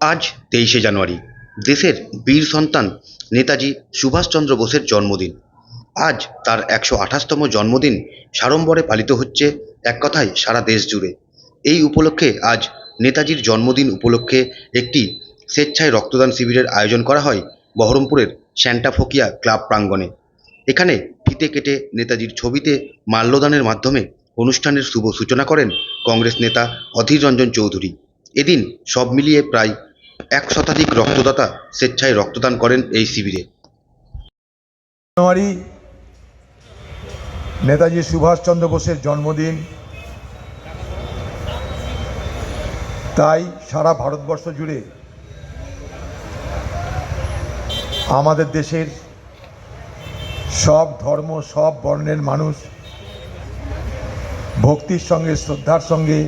আজ তেইশে জানুয়ারি, দেশের বীর সন্তান নেতাজি সুভাষচন্দ্র বোসের জন্মদিন। আজ তার একশো আঠাশতম জন্মদিন সাড়ম্বরে পালিত হচ্ছে এক কথায় সারা দেশ জুড়ে। এই উপলক্ষে আজ নেতাজির জন্মদিন উপলক্ষে একটি স্বেচ্ছায় রক্তদান শিবিরের আয়োজন করা হয় বহরমপুরের স্যান্টাফোকিয়া ক্লাব প্রাঙ্গণে। এখানে ফিতে কেটে নেতাজির ছবিতে মাল্যদানের মাধ্যমে অনুষ্ঠানের শুভ সূচনা করেন কংগ্রেস নেতা অধীর রঞ্জন চৌধুরী। এদিন সব মিলিয়ে প্রায় এক শতাধিক রক্তদাতা স্বেচ্ছায় রক্তদান করেন এই শিবিরে। জানুয়ারি নেতাজি সুভাষচন্দ্র বোসের জন্মদিন। তাই সারা ভারতবর্ষ জুড়ে আমাদের দেশের সব ধর্ম, সব বর্ণের মানুষ ভক্তির সঙ্গে, শ্রদ্ধার সঙ্গে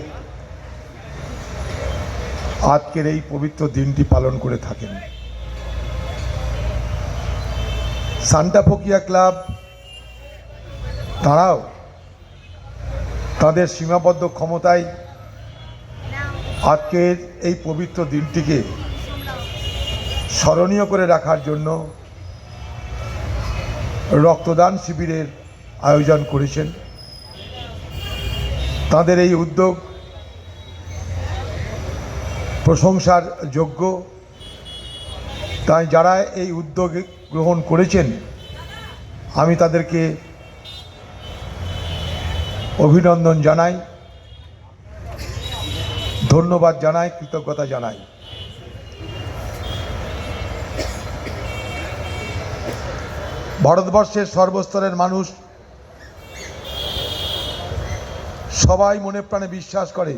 আজকের এই পবিত্র দিনটি পালন করে থাকেন। সান্টাফোকিয়া ক্লাব, তারাও তাদের সীমাবদ্ধ ক্ষমতায় আজকের এই পবিত্র দিনটিকে স্মরণীয় করে রাখার জন্য রক্তদান শিবিরের আয়োজন করেছেন। তাদের এই উদ্যোগ প্রশংসার যোগ্য। তাই যারা এই উদ্যোগ গ্রহণ করেছেন, আমি তাদেরকে অভিনন্দন জানাই, ধন্যবাদ জানাই, কৃতজ্ঞতা জানাই। ভারতবর্ষের সর্বস্তরের মানুষ সবাই মনে প্রাণে বিশ্বাস করে।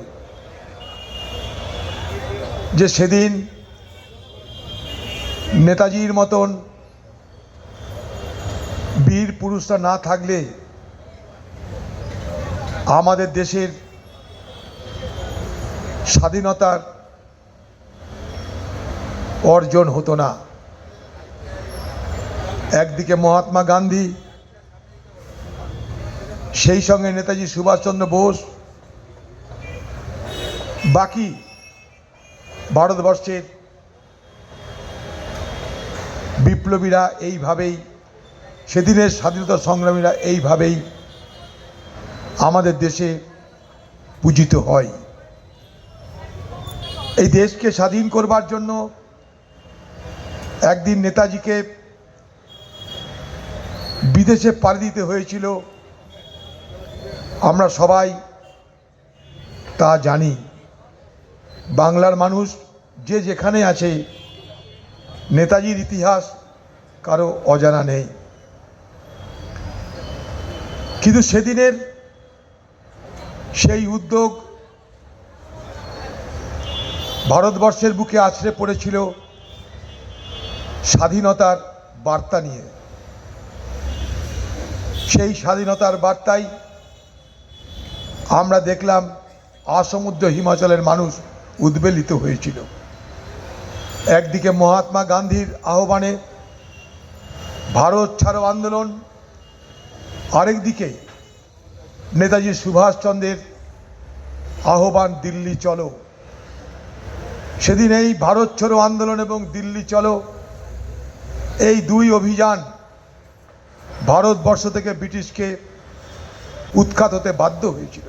যে সেদিন নেতাজির মতন বীর পুরুষরা না থাকলে আমাদের দেশের স্বাধীনতার অর্জন হতো না। একদিকে মহাত্মা গান্ধী, সেই সঙ্গে নেতাজি সুভাষচন্দ্র বোস, বাকি ভারতবর্ষের বিপ্লবীরা এইভাবেই, সেদিনের স্বাধীনতা সংগ্রামীরা এইভাবেই আমাদের দেশে পূজিত হয়। এই দেশকে স্বাধীন করবার জন্য একদিন নেতাজিকে বিদেশে পাড়ি দিতে হয়েছিল। আমরা সবাই তা জানি। বাংলার মানুষ যে যেখানে আছে, নেতাজির ইতিহাস কারও অজানা নেই। কিন্তু সেদিনের সেই উদ্যোগ ভারতবর্ষের বুকে আছড়ে পড়েছিল স্বাধীনতার বার্তা নিয়ে। সেই স্বাধীনতার বার্তায় আমরা দেখলাম আসমুদ্র হিমাচলের মানুষ উদ্বেলিত হয়েছিল। একদিকে মহাত্মা গান্ধীর আহ্বানে ভারত ছাড়ো আন্দোলন, আরেকদিকে নেতাজি সুভাষচন্দ্রের আহ্বান, দিল্লি চলো। সেদিন এই ভারত ছাড়ো আন্দোলন এবং দিল্লি চলো, এই দুই অভিযান ভারতবর্ষ থেকে ব্রিটিশকে উৎখাত হতে বাধ্য হয়েছিল।